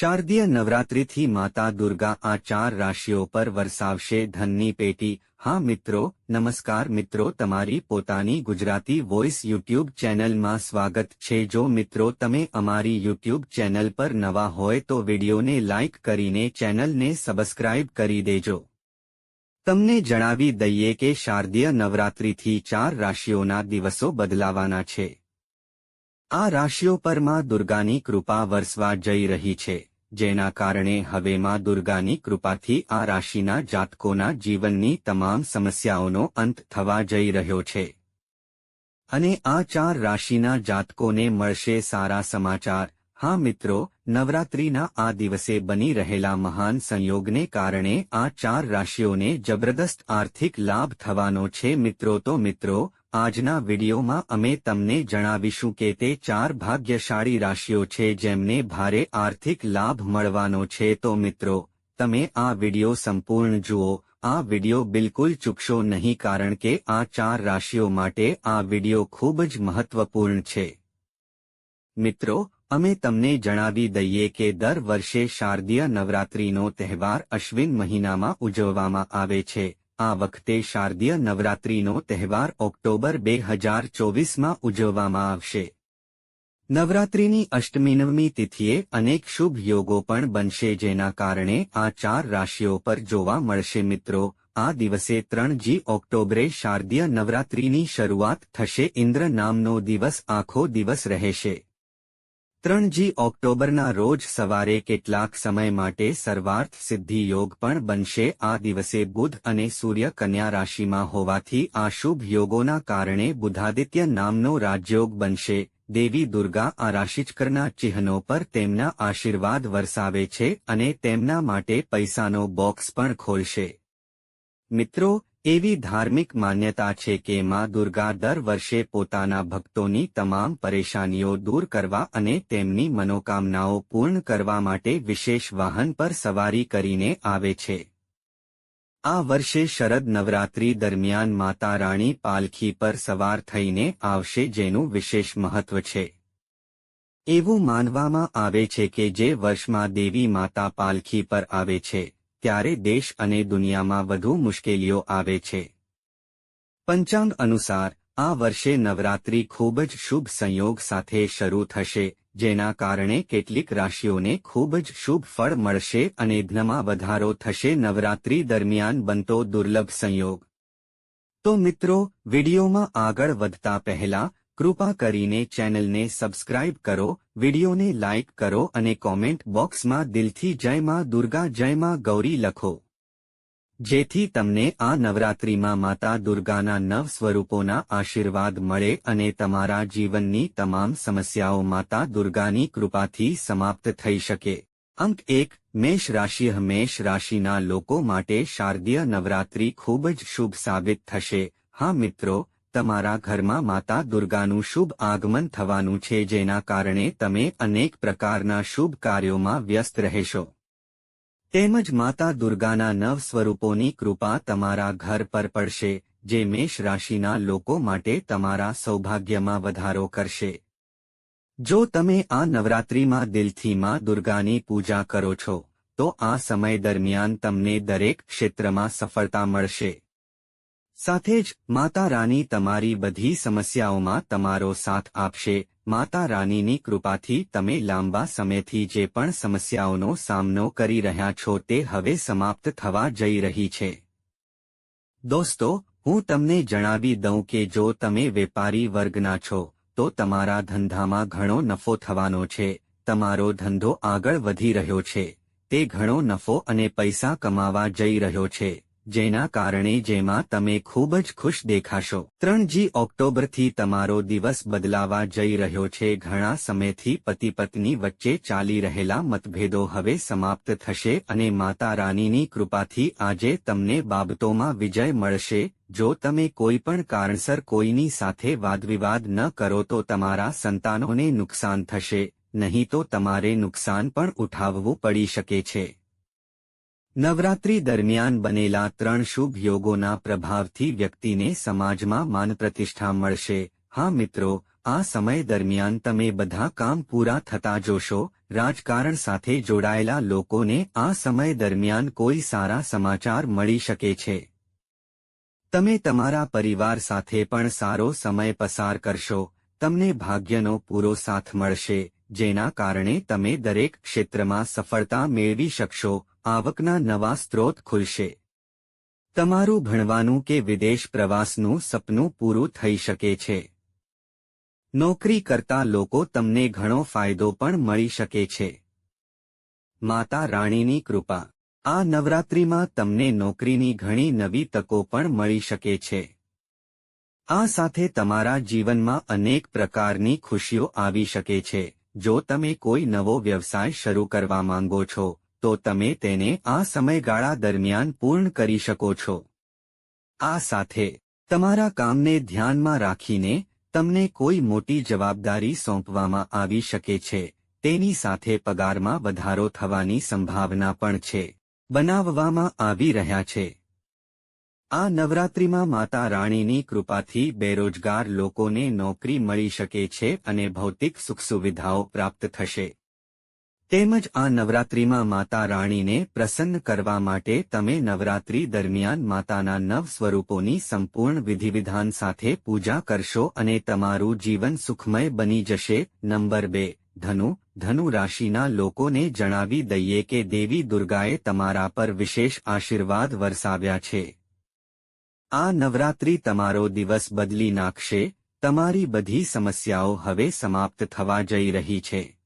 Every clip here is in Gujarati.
શારદીય નવરાત્રિથી માતા દુર્ગા આ ચાર રાશિઓ પર વરસાવશે ધનની પેટી. હા મિત્રો, નમસ્કાર મિત્રો, તમારી પોતાની ગુજરાતી વોઇસ યુટ્યુબ ચેનલમાં સ્વાગત છે. જો મિત્રો, તમે અમારી યુટ્યુબ ચેનલ પર નવા હોય તો વિડીયોને લાઇક કરીને ચેનલને સબસ્ક્રાઇબ કરી દેજો. તમને જણાવી દઈએ કે શારદીય નવરાત્રિથી ચાર રાશિઓના દિવસો બદલાવાના છે. આ રાશિઓ પરમાં દુર્ગાની કૃપા વરસવા જઈ રહી છે. જેના કારણે હવે દુર્ગાની કૃપાથી આ રાશિના જાતકોના જીવનની તમામ સમસ્યાઓનો અંત થવા જઈ રહ્યો છે. અને આ ચાર રાશિના જાતકોને મળશે સારા સમાચાર. હા મિત્રો, નવરાત્રિના આ દિવસે બની રહેલા મહાન સંયોગને કારણે આ ચાર રાશિઓને જબરદસ્ત આર્થિક લાભ થવાનો છે મિત્રો. તો મિત્રો આજના વિડીયોમાં અમે તમને જણાવીશું કે તે ચાર ભાગ્યશાળી રાશિઓ છે જેમને ભારે આર્થિક લાભ મળવાનો છે. તો મિત્રો, તમે આ વીડિયો સંપૂર્ણ જુઓ. આ વીડિયો બિલકુલ ચૂકશો નહીં કારણ કે આ ચાર રાશિઓ માટે આ વીડિયો ખૂબ જ મહત્વપૂર્ણ છે. મિત્રો, અમે તમને જણાવી દઈએ કે દર વર્ષે શારદીય નવરાત્રિનો તહેવાર અશ્વિન મહિનામાં ઉજવવામાં આવે છે. આ વખતે શારદીય નવરાત્રિનો તહેવાર ઓક્ટોબર બે હજાર ચોવીસમાં ઉજવવામાં આવશે. નવરાત્રિની અષ્ટમીનવમી તિથિએ અનેક શુભ યોગો પણ બનશે જેના કારણે આ ચાર રાશિઓ પર જોવા મળશે મિત્રો. આ દિવસે ત્રણ જી ઓક્ટોબરે શારદીય નવરાત્રિની શરૂઆત થશે. ઇન્દ્ર નામનો દિવસ આખો દિવસ રહેશે. ત્રણજી ઓક્ટોબરના રોજ સવારે કેટલાક સમય માટે સર્વાર્થ સિદ્ધિ યોગ પણ બનશે. આ દિવસે બુધ અને સૂર્ય કન્યા રાશિમાં હોવાથી આ શુભ યોગોના કારણે બુધાદિત્ય નામનો રાજયોગ બનશે. દેવી દુર્ગા આ રાશિચકરના ચિહ્નો પર તેમના આશીર્વાદ વરસાવે છે અને તેમના માટે પૈસાનો બોક્સ પણ ખોલશે. મિત્રો એવી ધાર્મિક માન્યતા છે કે માં દુર્ગા દર વર્ષે પોતાના ભક્તોની તમામ પરેશાનીઓ દૂર કરવા અને તેમની મનોકામનાઓ પૂર્ણ કરવા માટે વિશેષ વાહન પર સવારી કરીને આવે છે. આ વર્ષે શરદ નવરાત્રી દરમિયાન માતા રાણી પાલખી પર સવાર થઈને આવશે જેનું વિશેષ મહત્વ છે. એવું માનવામાં આવે છે કે જે વર્ષમાં દેવી માતા પાલખી પર આવે છે. ત્યારે દેશ અને દુનિયામાં વધુ મુશ્કેલીઓ આવે છે. પંચાંગ અનુસાર, આ વર્ષે નવરાત્રી ખૂબ જ શુભ સંયોગ સાથે શરૂ થશે, જેના કારણે કેટલીક રાશિઓને ખૂબ જ શુભ ફળ મળશે અને ધ્નમાં વધારો થશે. નવરાત્રી દરમિયાન બનતો દુર્લભ સંયોગ. તો મિત્રો, વિડીયોમાં આગળ વધતા પહેલા કૃપા કરીને ચેનલને સબસ્ક્રાઇબ કરો, વિડીયોને લાઇક કરો અને કોમેન્ટ બોક્સમાં દિલથી જય માં દુર્ગા, જય માં ગૌરી લખો. જેથી તમને આ નવરાત્રિમાં માતા દુર્ગાના નવ સ્વરૂપોના આશીર્વાદ મળે અને તમારા જીવનની તમામ સમસ્યાઓ માતા દુર્ગાની કૃપાથી સમાપ્ત થઈ શકે. અંક એક, મેષ રાશિ, મેષ રાશિના લોકો માટે શારદીય નવરાત્રી ખૂબ જ શુભ સાબિત થશે. હા મિત્રો તમારા ઘરમાં માતા દુર્ગાનું શુભ આગમન થવાનું છે, જેના કારણે તમે અનેક પ્રકારના શુભ કાર્યોમાં વ્યસ્ત રહેશો. તેમજ માતા દુર્ગાના નવ સ્વરૂપોની કૃપા તમારા ઘર પર પડશે, જે મેષ રાશિના લોકો માટે તમારા સૌભાગ્યમાં વધારો કરશે. જો તમે આ નવરાત્રિમાં દિલથી માં દુર્ગાની પૂજા કરો છો, તો આ સમય દરમિયાન તમને દરેક ક્ષેત્રમાં સફળતા મળશે. સાથે જ માતા રાની તમારી બધી સમસ્યાઓમાં તમારો સાથ આપશે. માતા રાનીની કૃપાથી તમે લાંબા સમયથી જે પણ સમસ્યાઓનો સામનો કરી રહ્યા છો તે હવે સમાપ્ત થવા જઈ રહી છે. દોસ્તો, હું તમને જણાવી દઉં કે જો તમે વેપારી વર્ગના છો, તો તમારા ધંધામાં ઘણો નફો થવાનો છે. તમારો ધંધો આગળ વધી રહ્યો છે. તે ઘણો નફો અને પૈસા કમાવા જઈ રહ્યો છે. જેના કારણે જેમાં તમે ખૂબ જ ખુશ દેખાશો. ત્રણજી ઓક્ટોબરથી તમારો દિવસ બદલાવા જઈ રહ્યો છે. ઘણા સમયથી પતિ પત્ની વચ્ચે ચાલી રહેલા મતભેદો હવે સમાપ્ત થશે અને માતા રાનીની કૃપાથી આજે તમને બાબતોમાં વિજય મળશે. જો તમે કોઈ પણ કારણસર કોઈની સાથે વાદવિવાદ ન કરો તો તમારા સંતાનોને નુકસાન થશે, નહીં તો તમારે નુકસાન પણ ઉઠાવવું પડી શકે છે. નવરાત્રી દરમિયાન બનેલા ત્રણ શુભ યોગોના પ્રભાવથી વ્યક્તિને સમાજમાં માન પ્રતિષ્ઠા મળશે. હા મિત્રો, આ સમય દરમિયાન તમે બધા કામ પૂરા થતા જોશો. રાજકારણ સાથે જોડાયેલા લોકોને આ સમય દરમિયાન કોઈ સારા સમાચાર મળી શકે છે. તમે તમારા પરિવાર સાથે પણ સારો સમય પસાર કરશો. તમને ભાગ્યનો પૂરો સાથ મળશે, જેના કારણે તમે દરેક ક્ષેત્રમાં સફળતા મેળવી શકશો. આવકના નવા સ્ત્રોત ખુલશે. તમારું ભણવાનું કે વિદેશ પ્રવાસનું સપનું પૂરું થઈ શકે છે. નોકરી કરતા લોકો તમને ઘણો ફાયદો પણ મળી શકે છે. માતા રાણીની કૃપા. આ નવરાત્રિમાં તમને નોકરીની ઘણી નવી તકો પણ મળી શકે છે. આ સાથે તમારા જીવનમાં અનેક પ્રકારની ખુશીઓ આવી શકે છે. જો તમે કોઈ નવો વ્યવસાય શરૂ કરવા માંગો છો તો તમે તેને આ સમયગાળા દરમિયાન પૂર્ણ કરી શકો છો. આ સાથે, તમારા કામને ધ્યાનમાં રાખીને, તમને કોઈ મોટી જવાબદારી સોંપવામાં આવી શકે છે, તેની સાથે પગારમાં વધારો થવાની સંભાવના પણ છે, બનાવવામાં આવી રહ્યા છે. આ નવરાત્રિમાં માતા રાણીની કૃપાથી બેરોજગાર લોકોને નોકરી મળી શકે છે અને ભૌતિક સુખ સુવિધાઓ પ્રાપ્ત થશે. તેમજ આ નવરાત્રિમાં માતા રાણીને પ્રસન્ન કરવા માટે તમે નવરાત્રિ દરમિયાન માતાના નવ સ્વરૂપોની સંપૂર્ણ વિધિવિધાન સાથે પૂજા કરશો અને તમારું જીવન સુખમય બની જશે. નંબર બે, ધનુ ધનુ રાશિના લોકોને જણાવી દઈએ કે દેવી દુર્ગાએ તમારા પર વિશેષ આશીર્વાદ વરસાવ્યા છે. આ નવરાત્રિ તમારો દિવસ બદલી નાખશે. તમારી બધી સમસ્યાઓ હવે સમાપ્ત થવા જઈ રહી છે.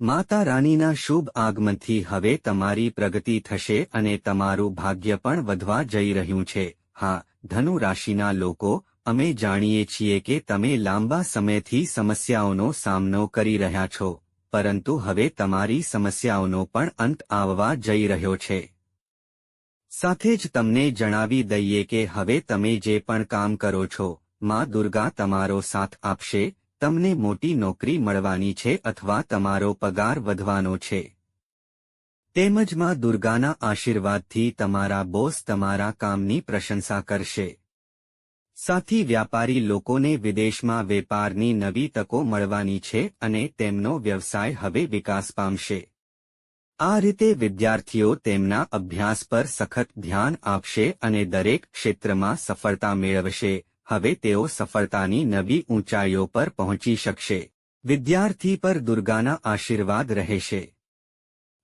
માતા રાણીના શુભ આગમનથી હવે તમારી પ્રગતિ થશે અને તમારું ભાગ્ય પણ વધવા જઈ રહ્યું છે. હા, ધનુ રાશિના લોકો, અમે જાણીએ છીએ કે તમે લાંબા સમયથી સમસ્યાઓનો સામનો કરી રહ્યા છો, પરંતુ હવે તમારી સમસ્યાઓનો પણ અંત આવવા જઈ રહ્યો છે. સાથે જ તમને જણાવી દઈએ કે હવે તમે જે પણ કામ કરો છો, માં દુર્ગા તમારો સાથ આપશે તમને મોટી નોકરી મળવાની છે અથવા તમારો પગાર વધવાનો છે. તેમજમાં દુર્ગાના આશીર્વાદથી તમારા બોસ તમારા કામની પ્રશંસા કરશે. સાથી વ્યાપારી લોકોને વિદેશમાં વેપારની નવી તકો મળવાની છે અને તેમનો વ્યવસાય હવે વિકાસ પામશે. આ રીતે વિદ્યાર્થીઓ તેમના અભ્યાસ પર સખત ધ્યાન આપશે અને દરેક ક્ષેત્રમાં સફળતા મેળવશે. હવે તેઓ સફળતાની નવી ઊંચાઈઓ પર પહોંચી શકશે. વિદ્યાર્થી પર દુર્ગાના આશીર્વાદ રહેશે.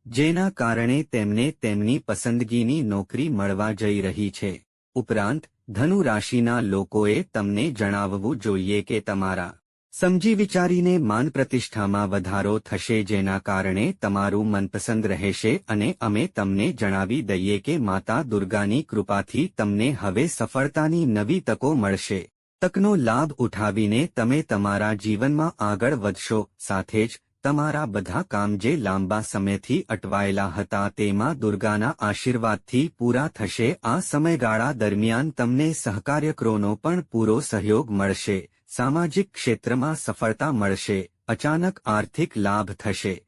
જેના કારણે તેમને તેમની પસંદગીની નોકરી મળવા જઈ રહી છે. ઉપરાંત ધનુ રાશિના લોકોએ તમને જણાવવું જોઈએ કે તમારા સમજી વિચારીને માન પ્રતિષ્ઠામાં વધારો થશે જેના કારણે તમારું મનપસંદ રહેશે અને અમે તમને જણાવી દઈએ કે માતા દુર્ગાની કૃપાથી તમને હવે સફળતાની નવી તકો મળશે. તકનો લાભ ઉઠાવીને તમે તમારા જીવનમાં આગળ વધશો. સાથે જ તમારા બધા કામ જે લાંબા સમયથી અટવાયેલા હતા તેમાં દુર્ગાના આશીર્વાદથી પૂરા થશે. આ સમયગાળા દરમિયાન તમને સહકાર્યકરોનો પણ પૂરો સહયોગ મળશે. સામાજિક ક્ષેત્રમાં સફળતા મળશે, અચાનક આર્થિક લાભ થશે.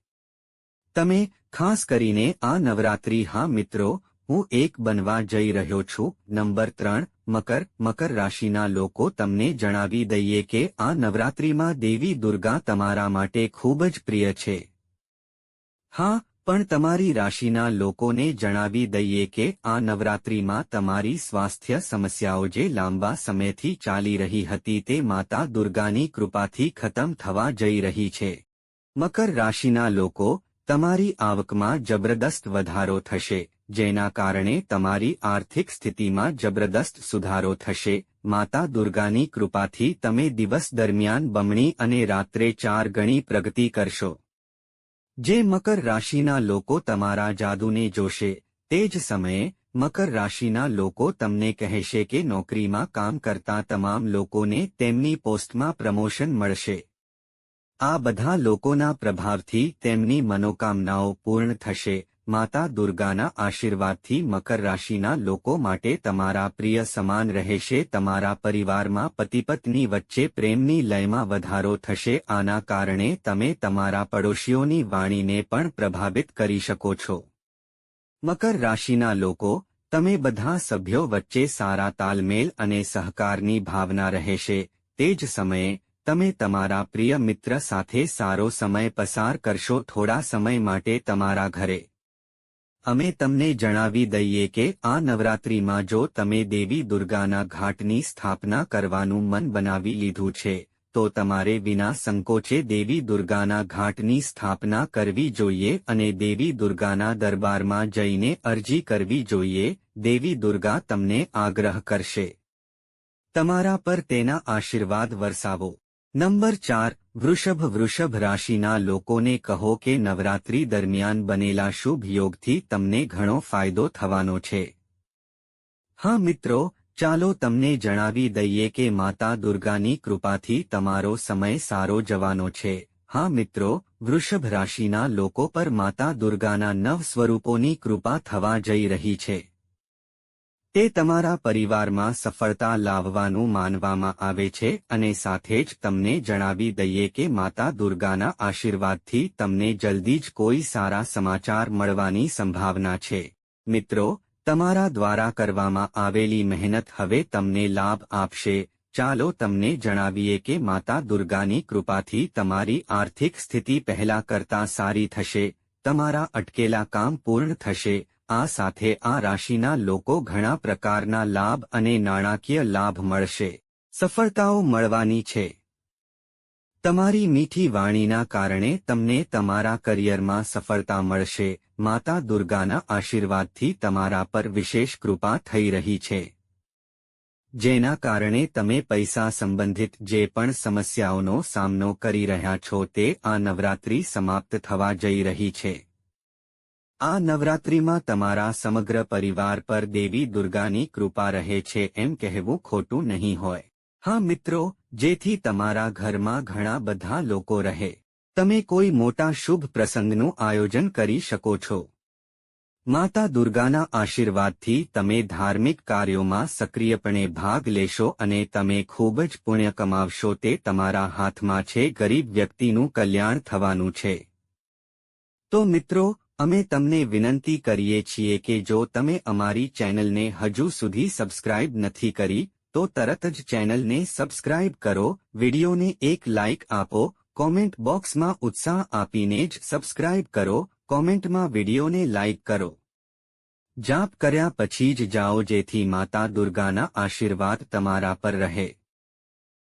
તમે, ખાસ કરીને આ નવરાત્રી, હા મિત્રો, હું એક બનવા જઈ રહ્યો છું. નંબર ત્રણ, મકર મકર રાશિના લોકો તમને જણાવી દઈએ કે આ નવરાત્રીમાં દેવી દુર્ગા તમારા માટે ખૂબ જ પ્રિય છે. હા પણ તમારી રાશિના લોકોને જણાવી દઈએ કે આ નવરાત્રિમાં તમારી સ્વાસ્થ્ય સમસ્યાઓ જે લાંબા સમયથી ચાલી રહી હતી તે માતા દુર્ગાની કૃપાથી ખતમ થવા જઈ રહી છે. મકર રાશિના લોકો, તમારી આવકમાં જબરદસ્ત વધારો થશે, જેના કારણે તમારી આર્થિક સ્થિતિમાં જબરદસ્ત સુધારો થશે. માતા દુર્ગાની કૃપાથી તમે દિવસ દરમિયાન બમણી અને રાત્રે ચાર ગણી પ્રગતિ કરશો. જે મકર રાશિના લોકો તમારા જાદુને જોશે, તે જ સમયે મકર રાશિના લોકો તમને કહેશે કે નોકરીમાં કામ કરતા તમામ લોકોને તેમની પોસ્ટમાં પ્રમોશન મળશે. આ બધા લોકોના પ્રભાવથી તેમની મનોકામનાઓ પૂર્ણ થશે માતા દુર્ગાના આશીર્વાદથી મકર રાશિના લોકો માટે તમારા પ્રિય સમાન રહેશે, તમારા પરિવારમાં પતિપત્ની વચ્ચે પ્રેમની લયમાં વધારો થશે, આના કારણે તમે તમારા પડોશીઓની વાણીને પણ પ્રભાવિત કરી શકો છો. મકર રાશિના લોકો, તમે બધા સભ્યો વચ્ચે સારા તાલમેલ અને સહકારની ભાવના રહેશે, તે જ સમયે તમે તમારા પ્રિય મિત્ર સાથે સારો સમય પસાર કરશો, થોડા સમય માટે તમારા ઘરે અમે તમને જણાવી દઈએ કે આ નવરાત્રિમાં જો તમે દેવી દુર્ગાના ઘાટની સ્થાપના કરવાનું મન બનાવી લીધું છે, તો તમારે વિના સંકોચે દેવી દુર્ગાના ઘાટની સ્થાપના કરવી જોઈએ અને દેવી દુર્ગાના દરબારમાં જઈને અરજી કરવી જોઈએ, દેવી દુર્ગા તમને આગ્રહ કરશે. તમારા પર તેના આશીર્વાદ વરસાવો. નંબર ચાર, વૃષભ વૃષભ રાશિના લોકોને કહો કે નવરાત્રી દરમિયાન બનેલા શુભ યોગથી તમને ઘણો ફાયદો થવાનો છે. હા મિત્રો, ચાલો તમને જણાવી દઈએ કે માતા દુર્ગાની કૃપાથી તમારો સમય સારો જવાનો છે. હા મિત્રો, વૃષભ રાશિના લોકો પર માતા દુર્ગાના નવ સ્વરૂપોની કૃપા થવા જઈ રહી છે. તે તમારા પરિવારમાં સફળતા લાવવાનું માનવામાં આવે છે અને સાથે જ તમને જણાવી દઈએ કે માતા દુર્ગાના આશીર્વાદથી તમને જલ્દી જ કોઈ સારા સમાચાર મળવાની સંભાવના છે. મિત્રો, તમારા દ્વારા કરવામાં આવેલી મહેનત હવે તમને લાભ આપશે. ચાલો તમને જણાવીએ કે માતા દુર્ગાની કૃપાથી તમારી આર્થિક સ્થિતિ પહેલા કરતાં સારી થશે, તમારા અટકેલા કામ પૂર્ણ થશે આ સાથે આ રાશિના લોકો ઘણા પ્રકારના લાભ અને નાણાકીય લાભ મળશે. સફળતાઓ મળવાની છે. તમારી મીઠી વાણીના કારણે તમને તમારા કરિયરમાં સફળતા મળશે. માતા દુર્ગાના આશીર્વાદથી તમારા પર વિશેષ કૃપા થઈ રહી છે. જેના કારણે તમે પૈસા સંબંધિત જે પણ સમસ્યાઓનો સામનો કરી રહ્યા છો તે આ નવરાત્રી સમાપ્ત થવા જઈ રહી છે. આ નવરાત્રિમાં તમારા સમગ્ર પરિવાર પર દેવી દુર્ગાની કૃપા રહે છે એમ કહેવું ખોટું નહીં હોય. હા મિત્રો, જેથી તમારા ઘરમાં ઘણા બધા લોકો રહે. તમે કોઈ મોટા શુભ પ્રસંગનું આયોજન કરી શકો છો. માતા દુર્ગાના આશીર્વાદથી તમે ધાર્મિક કાર્યોમાં સક્રિયપણે ભાગ લેશો અને તમે ખૂબ જ પુણ્ય કમાવશો તે તમારા હાથમાં છે ગરીબ વ્યક્તિનું કલ્યાણ થવાનું છે. તો મિત્રો અમે તમને વિનંતી કરીએ છીએ કે જો તમે અમારી ચેનલને હજુ સુધી સબસ્ક્રાઇબ નથી કરી, તો તરત જ ચેનલને સબસ્ક્રાઇબ કરો, વિડીયોને એક લાઇક આપો, કોમેન્ટ બોક્સમાં ઉત્સાહ આપીને જ સબસ્ક્રાઇબ કરો, કોમેન્ટમાં વિડીયોને લાઇક કરો. જાપ કર્યા પછી જ જાઓ જેથી માતા દુર્ગાના આશીર્વાદ તમારા પર રહે.